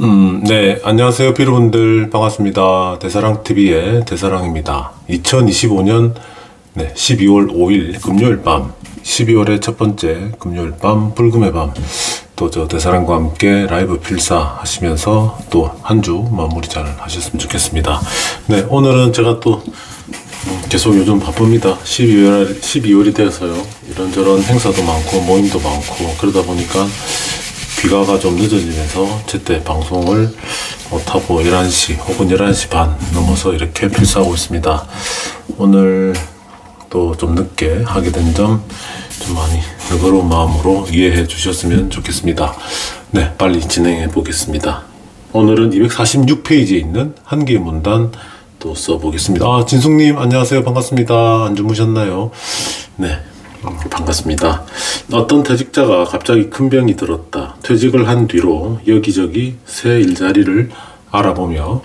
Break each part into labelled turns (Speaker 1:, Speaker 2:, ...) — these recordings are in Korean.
Speaker 1: 음, 네, 안녕하세요, 피로분들 반갑습니다. 대사랑TV의 대사랑입니다. 2025년 네, 12월 5일 금요일 밤, 12월의 첫 번째 금요일 밤, 불금의 밤, 또 저 대사랑과 함께 라이브 필사 하시면서 또 한 주 마무리 잘 하셨으면 좋겠습니다. 네, 오늘은 제가 또 음, 계속 요즘 바쁩니다. 12월, 12월이 돼서요. 이런저런 행사도 많고, 모임도 많고, 그러다 보니까 비가가 좀 늦어지면서 제때 방송을 못하고 11시 혹은 11시 반 넘어서 이렇게 필사하고 있습니다. 오늘 또 좀 늦게 하게 된 점 좀 많이 너그러운 마음으로 이해해 주셨으면 좋겠습니다. 네, 빨리 진행해 보겠습니다. 오늘은 246페이지에 있는 한개 문단 또 써보겠습니다. 아, 진숙님, 안녕하세요. 반갑습니다. 안 주무셨나요? 네, 음, 반갑습니다. 어떤 퇴직자가 갑자기 큰 병이 들었다. 퇴직을 한 뒤로 여기저기 새 일자리를 알아보며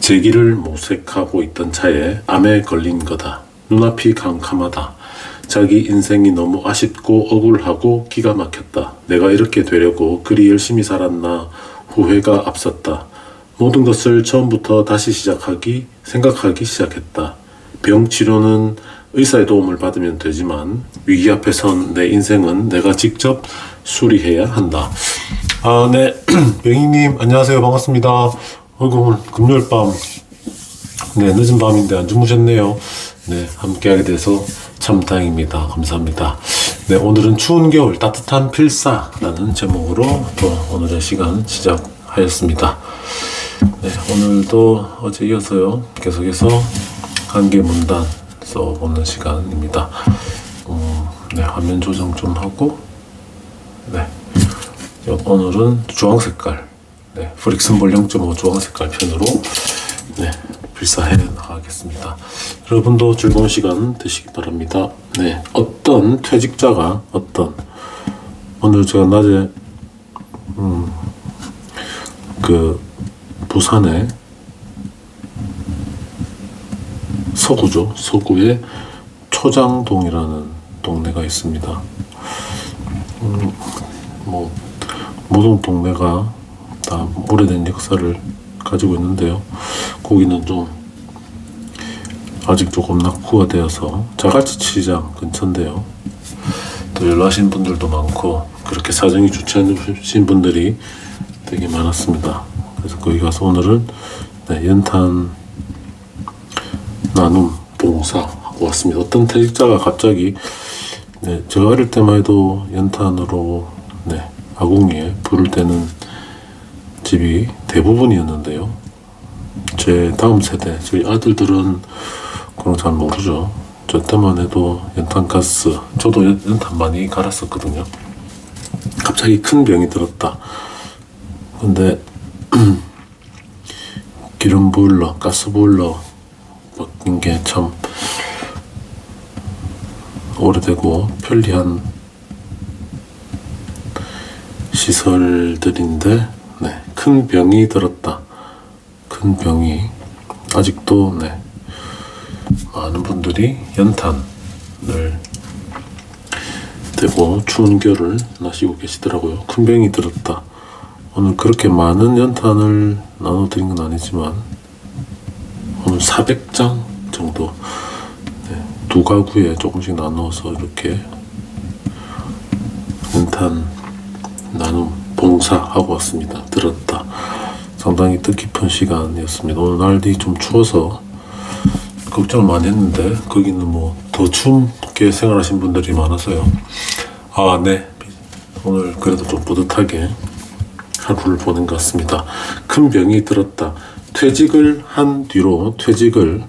Speaker 1: 제기를 모색하고 있던 차에 암에 걸린 거다. 눈앞이 캄캄하다. 자기 인생이 너무 아쉽고 억울하고 기가 막혔다. 내가 이렇게 되려고 그리 열심히 살았나 후회가 앞섰다. 모든 것을 처음부터 다시 시작하기 생각하기 시작했다. 병 치료는 의사의 도움을 받으면 되지만 위기 앞에 선 내 인생은 내가 직접 수리해야 한다. 아, 네. 병희님, 안녕하세요. 반갑습니다. 어이구, 오늘 금요일 밤. 네, 늦은 밤인데 안 주무셨네요. 네, 함께하게 돼서 참 다행입니다. 감사합니다. 네, 오늘은 추운 겨울 따뜻한 필사라는 제목으로 또 오늘의 시간 시작하였습니다. 네, 오늘도 어제 이어서요. 계속해서 한개 문단 써보는 시간입니다. 음, 네, 화면 조정 좀 하고, 네. 요- 오늘은 주황 색깔, 네, 프릭슨볼 0.5 주황 색깔 편으로, 네, 필사해 나가겠습니다. 여러분도 즐거운 시간 되시기 바랍니다. 네, 어떤 퇴직자가 어떤, 오늘 제가 낮에, 음, 그, 부산에 서구죠. 서구에 초장동이라는 동네가 있습니다. 음, 뭐 모든 동네가 다 오래된 역사를 가지고 있는데요. 거기는 좀 아직 조금 낙후가 되어서 자갈치 시장 근처인데요. 또 연락하신 분들도 많고 그렇게 사정이 좋지 않으신 분들이 되게 많았습니다. 그래서 거기 가서 오늘은 네, 연탄 나눔 봉사하고 왔습니다. 어떤 퇴직자가 갑자기 네, 제가 어릴 때만 해도 연탄으로 네, 아궁이에 불을 때는 집이 대부분이었는데요. 제 다음 세대, 저희 아들들은 그런 거잘 모르죠. 저 때만 해도 연탄 가스, 저도 연- 연탄 많이 갈았었거든요. 갑자기 큰 병이 들었다. 근데 기름 보일러, 가스 보일러 바뀐 게 참 오래되고 편리한 시설들인데 네, 큰 병이 들었다. 큰 병이 아직도 네, 많은 분들이 연탄을 대고 추운 겨울을 나시고 계시더라고요. 큰 병이 들었다. 오늘 그렇게 많은 연탄을 나눠드린 건 아니지만 오늘 400장 정도 네, 두 가구에 조금씩 나누어서 이렇게 연탄 나눔 봉사하고 왔습니다. 들었다. 상당히 뜻깊은 시간이었습니다. 오늘 날이 좀 추워서 걱정을 많이 했는데 거기는 뭐 더 춥게 생활하신 분들이 많아서요. 아, 네. 오늘 그래도 좀 뿌듯하게 하루를 보낸 것 같습니다. 큰 병이 들었다. 퇴직을 한 뒤로 퇴직을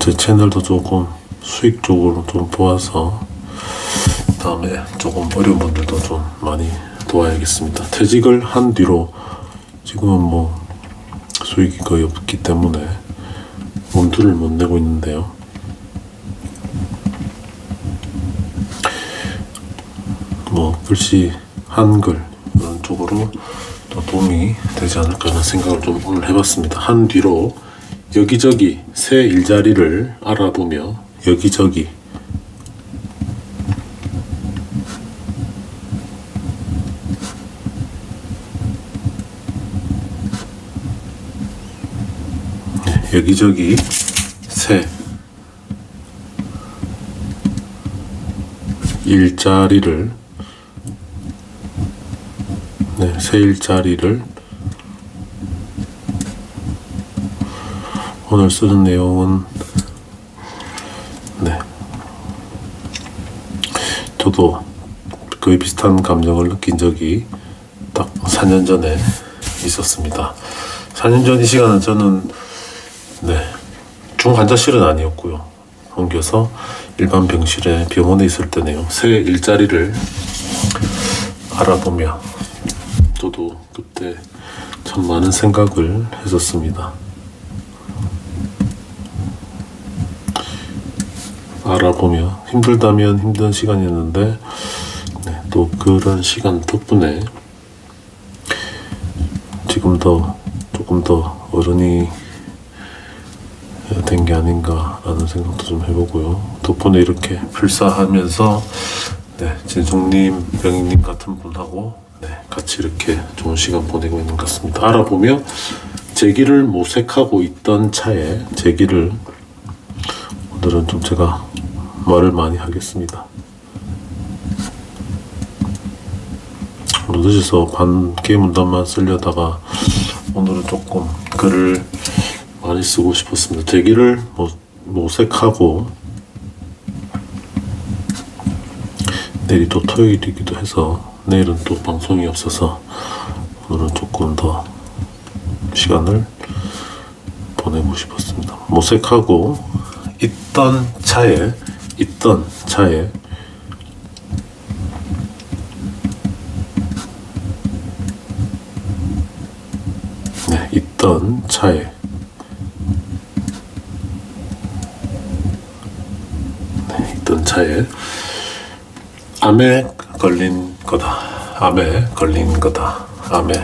Speaker 1: 제 채널도 조금 수익 쪽으로 좀 보아서 다음에 조금 어려운 분들도 좀 많이 도와야겠습니다. 퇴직을 한 뒤로 지금은 뭐 수익이 거의 없기 때문에 몸두를 못 내고 있는데요. 뭐 글씨 한글 이런 쪽으로 더 도움이 되지 않을까 하는 생각을 좀 오늘 해봤습니다. 한 뒤로 여기저기 새 일자리를 알아보며 여기저기 네, 여기저기 새 일자리를 네, 새 일자리를 오늘 쓰는 내용은 네 저도 거의 비슷한 감정을 느낀 적이 딱 4년 전에 있었습니다. 4년 전 이 시간은 저는 네 중환자실은 아니었고요. 옮겨서 일반 병실에 병원에 있을 때네요. 새 일자리를 알아보며 그때 참 많은 생각을 했었습니다. 알아보며 힘들다면 힘든 시간이었는데 네, 또 그런 시간 덕분에 지금 더 조금 더 어른이 된 게 아닌가라는 생각도 좀 해보고요. 덕분에 이렇게 불사하면서 네, 진성님, 명희님 같은 분하고 네, 같이 이렇게 좋은 시간 보내고 있는 것 같습니다. 알아보며 제 길을 모색하고 있던 차에 제 길을 오늘은 좀 제가 말을 많이 하겠습니다. 늦어서 반 게임 문단만 쓰려다가 오늘은 조금 글을 많이 쓰고 싶었습니다. 제 길을 모, 모색하고 내일이 또 토요일이기도 해서 내일은 또 방송이 없어서 오늘은 조금 더 시간을 보내고 싶었습니다. 모색하고 있던 차에 있던 차에 네, 있던 차에 네, 있던 차에 암에 걸린 거다. 암에 걸린 거다. 암에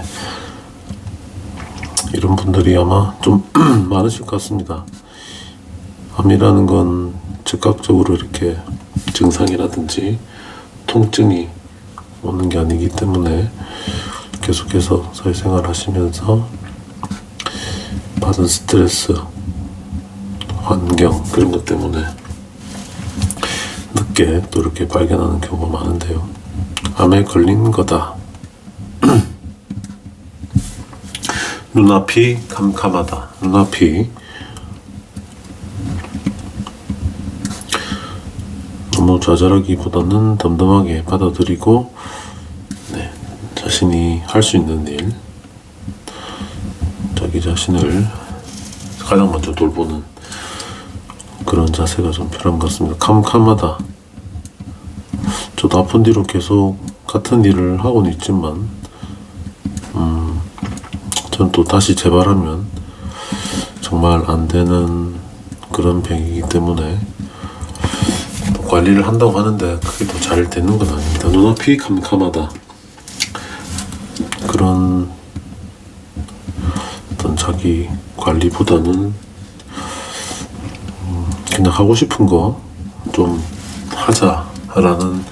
Speaker 1: 이런 분들이 아마 좀 많으실 것 같습니다. 암이라는 건 즉각적으로 이렇게 증상이라든지 통증이 오는 게 아니기 때문에 계속해서 사회생활 하시면서 받은 스트레스, 환경 그런 것 때문에 늦게 또 이렇게 발견하는 경우가 많은데요. 암에 걸린 거다. 눈앞이 캄캄하다. 눈앞이 너무 좌절하기보다는 덤덤하게 받아들이고 네, 자신이 할 수 있는 일, 자기 자신을 가장 먼저 돌보는 그런 자세가 좀 필요한 것 같습니다. 캄캄하다. 아픈 뒤로 계속 같은 일을 하고는 있지만, 음, 전또 다시 재발하면 정말 안 되는 그런 병이기 때문에 또 관리를 한다고 하는데 그게 또잘 되는 건 아닙니다. 눈앞이 캄캄하다. 그런 어떤 자기 관리보다는 음, 그냥 하고 싶은 거 좀 하자라는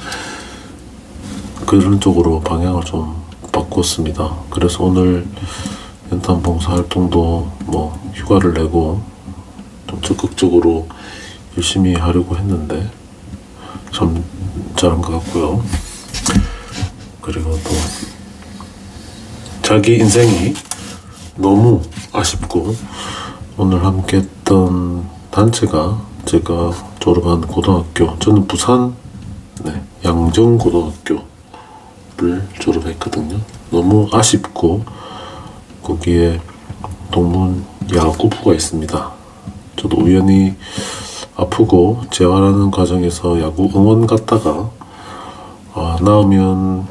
Speaker 1: 그런 쪽으로 방향을 좀 바꿨습니다. 그래서 오늘 연탄 봉사 활동도 뭐 휴가를 내고 좀 적극적으로 열심히 하려고 했는데 참 잘한 것 같고요. 그리고 또 자기 인생이 너무 아쉽고 오늘 함께 했던 단체가 제가 졸업한 고등학교 저는 부산 네, 양정고등학교 를 졸업했거든요. 너무 아쉽고 거기에 동문 야구부가 있습니다. 저도 우연히 아프고 재활하는 과정에서 야구 응원 갔다가 아, 나오면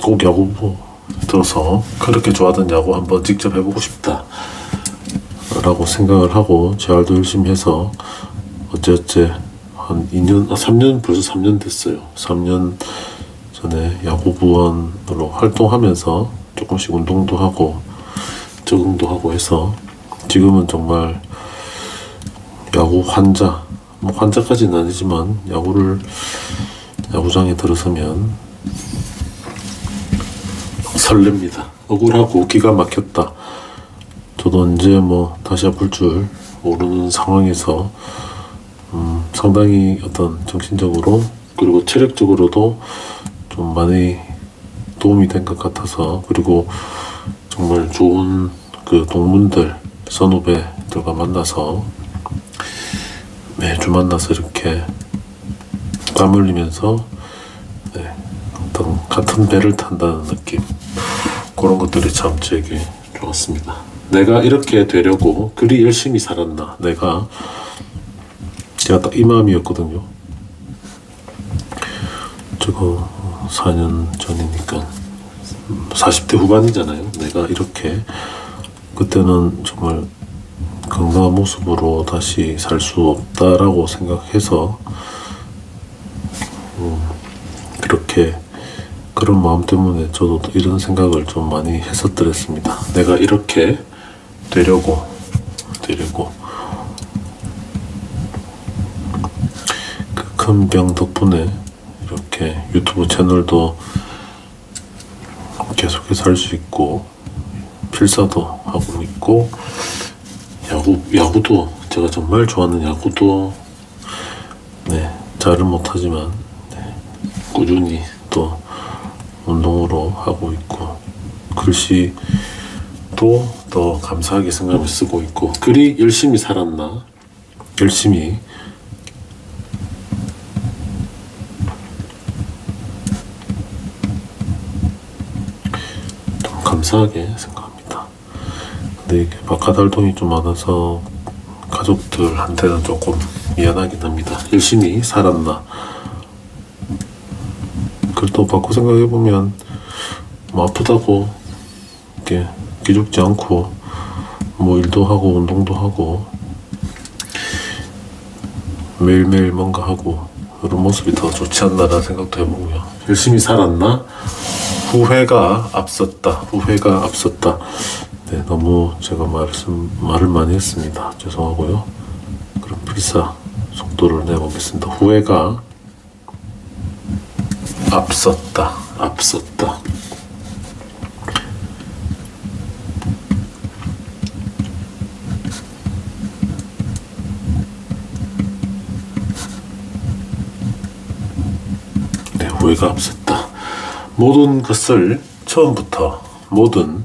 Speaker 1: 꼭 야구부 들어서 그렇게 좋아하던 야구 한번 직접 해보고 싶다 라고 생각을 하고 재활도 열심히 해서 어째어째 한 2년, 아, 3년, 벌써 3년 됐어요. 3년 전에 야구부원으로 활동하면서 조금씩 운동도 하고 적응도 하고 해서 지금은 정말 야구 환자, 뭐 환자까지는 아니지만 야구를 야구장에 들어서면 설렙니다. 억울하고 기가 막혔다. 저도 언제 뭐 다시 아플 줄 오르는 상황에서 음, 상당히 어떤 정신적으로 그리고 체력적으로도 좀 많이 도움이 된 것 같아서 그리고 정말 좋은 그 동문들 선후배들과 만나서 매주 만나서 이렇게 땀 흘리면서 네, 어떤 같은 배를 탄다는 느낌 그런 것들이 참 제게 좋았습니다. 내가 이렇게 되려고 그리 열심히 살았나 내가 제가 딱 이 마음이었거든요. 저거 4년 전이니까 40대 후반이잖아요. 내가 이렇게 그때는 정말 건강한 모습으로 다시 살 수 없다라고 생각해서 음, 그렇게 그런 마음 때문에 저도 또 이런 생각을 좀 많이 했었더랬습니다. 내가 이렇게 되려고 되려고 그 큰 병 덕분에 이렇게 유튜브 채널도 계속해서 할 수 있고 필사도 하고 있고 야구 야구도 제가 정말 좋아하는 야구도 네 잘은 못하지만 네, 꾸준히 또 운동으로 하고 있고 글씨도 더 감사하게 생각을 쓰고 있고 글이 열심히 살았나? 열심히 좀 감사하게 생각합니다. 근데 이게 바카달동이 좀 많아서 가족들한테는 조금 미안하긴 합니다. 열심히 살았나. 또 바꿔 생각해보면 뭐 아프다고 이렇게 기죽지 않고 뭐 일도 하고 운동도 하고 매일매일 뭔가 하고 이런 모습이 더 좋지 않나라는 생각도 해보고요. 열심히 살았나? 후회가 앞섰다. 후회가 앞섰다. 네, 너무 제가 말씀 말을 많이 했습니다. 죄송하고요. 그럼 필사 속도를 내보겠습니다. 후회가 앞섰다. 앞섰다. 네, 후회가 앞섰다. 모든 것을 처음부터 모든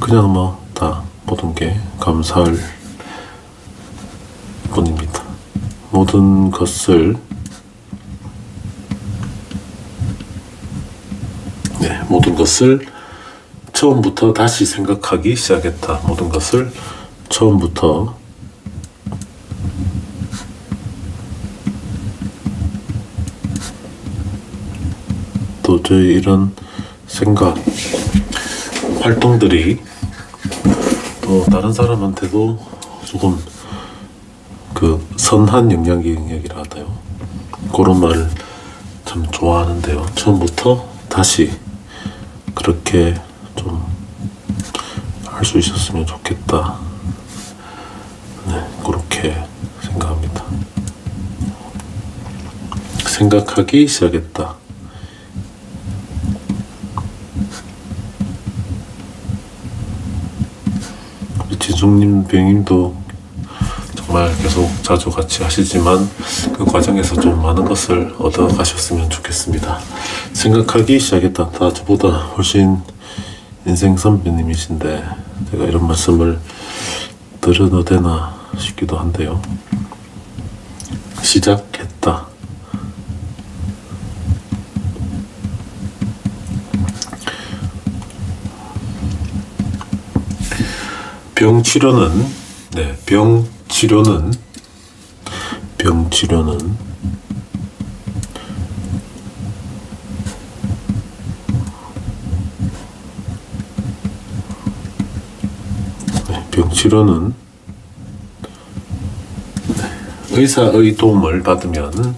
Speaker 1: 그냥 뭐 다 모든 게 감사할 뿐입니다. 모든 것을 네, 모든 것을 처음부터 다시 생각하기 시작했다. 모든 것을 처음부터 도저히 이런 생각, 활동들이 또 다른 사람한테도 조금 그 선한 영향력이라 하나요? 그런 말을 참 좋아하는데요. 처음부터 다시 그렇게 좀 할 수 있었으면 좋겠다. 네, 그렇게 생각합니다. 생각하기 시작했다. 지중님 병님도 정말 계속 자주 같이 하시지만 그 과정에서 좀 많은 것을 얻어 가셨으면 좋겠습니다. 생각하기 시작했다. 다 저보다 훨씬 인생 선배님이신데 제가 이런 말씀을 드려도 되나 싶기도 한데요. 시작했다. 병 치료는 네, 병 치료는 병 치료는 네, 병 치료는 네, 의사의 도움을 받으면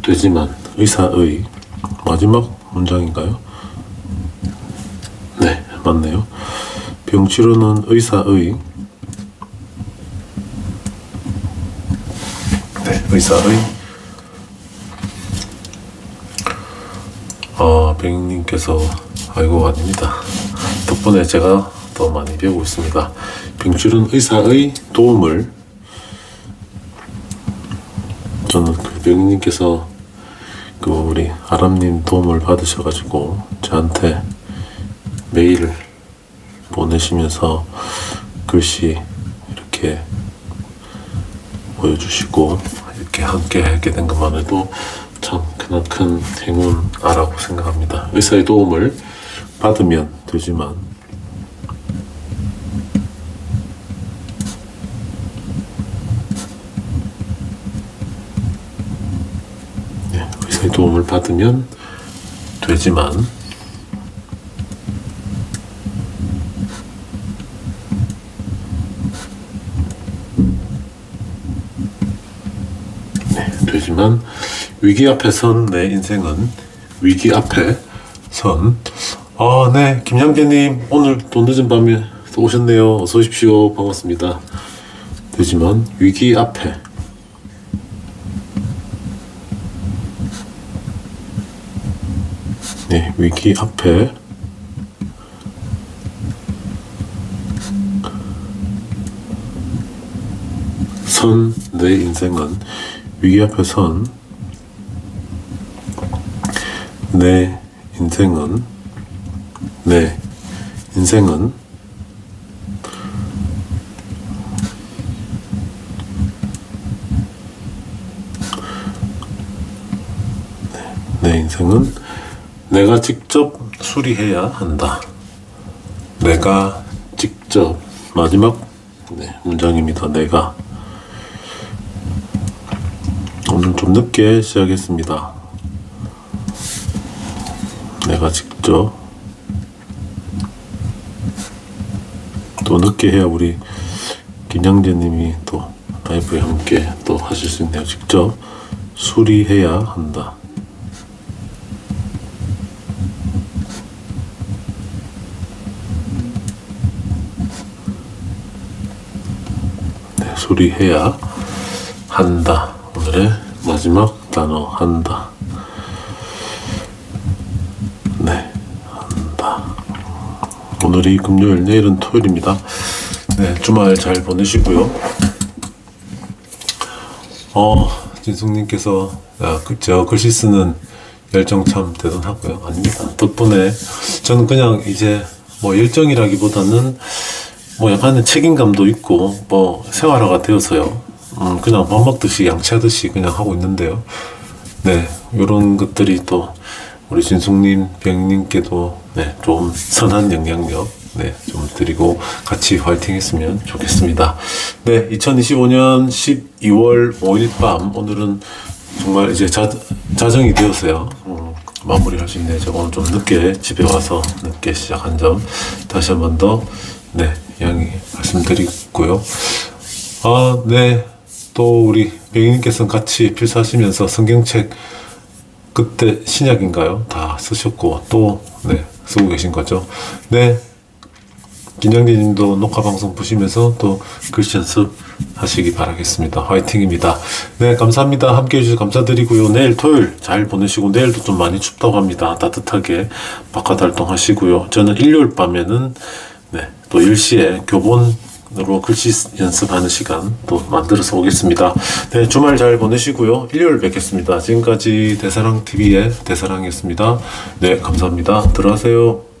Speaker 1: 되지만 의사의 마지막 문장인가요? 네, 맞네요. 병 치료는 의사의 네, 의사의 어, 병님께서 아이고 아닙니다. 덕분에 제가 더 많이 배우고 있습니다. 병줄은 의사의 도움을 저는 그 병인님께서 그 우리 아람님 도움을 받으셔가지고 저한테 메일을 보내시면서 글씨 이렇게 보여주시고 이렇게 함께 하게 된 것만 해도 참 그나큰 행운아라고 생각합니다. 의사의 도움을 받으면 되지만 네, 도움을 받으면 되지만 네, 되지만 위기 앞에 선 내 인생은 위기 앞에 선. 아, 네, 김양재님 오늘 또 늦은 밤에 또 오셨네요. 어서 오십시오. 반갑습니다. 되지만 위기 앞에 네, 위기 앞에 선 내 인생은 위기 앞에 선 내 인생은 내 인생은 내 인생은 내가 직접 수리해야 한다. 내가 직접 마지막 네, 문장입니다. 내가 오늘 좀 늦게 시작했습니다. 내가 직접 또 늦게 해야 우리 김양재님이 또 라이브에 함께 또 하실 수 있네요. 직접 수리해야 한다. 네, 수리해야 한다. 오늘의 마지막 단어 한다. 네, 한다. 오늘이 금요일, 내일은 토요일입니다. 네, 주말 잘 보내시고요. 어, 진숙님께서 야, 그, 저 글씨 쓰는 열정 참 대단하고요. 아닙니다. 덕분에 저는 그냥 이제 뭐 열정이라기보다는 뭐 약간의 책임감도 있고 뭐 생활화가 되어서요. 음, 그냥 밥 먹듯이 양치하듯이 그냥 하고 있는데요. 네, 이런 것들이 또 우리 진숙님, 병님께도 네, 좀 선한 영향력 네, 좀 드리고 같이 화이팅 했으면 좋겠습니다. 네, 2025년 12월 5일 밤 오늘은 정말 이제 자, 자정이 되었어요. 음, 마무리할 수 있네요. 오늘 좀 늦게 집에 와서 늦게 시작한 점 다시 한 번 더 네, 양해 말씀드리고요. 아, 네. 또 우리 병인님께서는 같이 필사하시면서 성경책 그때 신약인가요? 다 쓰셨고 또 네, 쓰고 계신 거죠. 네. 김양재님도 녹화 방송 보시면서 또 글씨 연습 하시기 바라겠습니다. 화이팅입니다. 네, 감사합니다. 함께 해주셔서 감사드리고요. 내일 토요일 잘 보내시고 내일도 좀 많이 춥다고 합니다. 따뜻하게 바깥 활동하시고요. 저는 일요일 밤에는 네, 또 10시에 교본 으로 글씨 연습하는 시간 또 만들어서 오겠습니다. 네, 주말 잘 보내시고요. 일요일 뵙겠습니다. 지금까지 대사랑TV의 대사랑이었습니다. 네, 감사합니다. 들어가세요.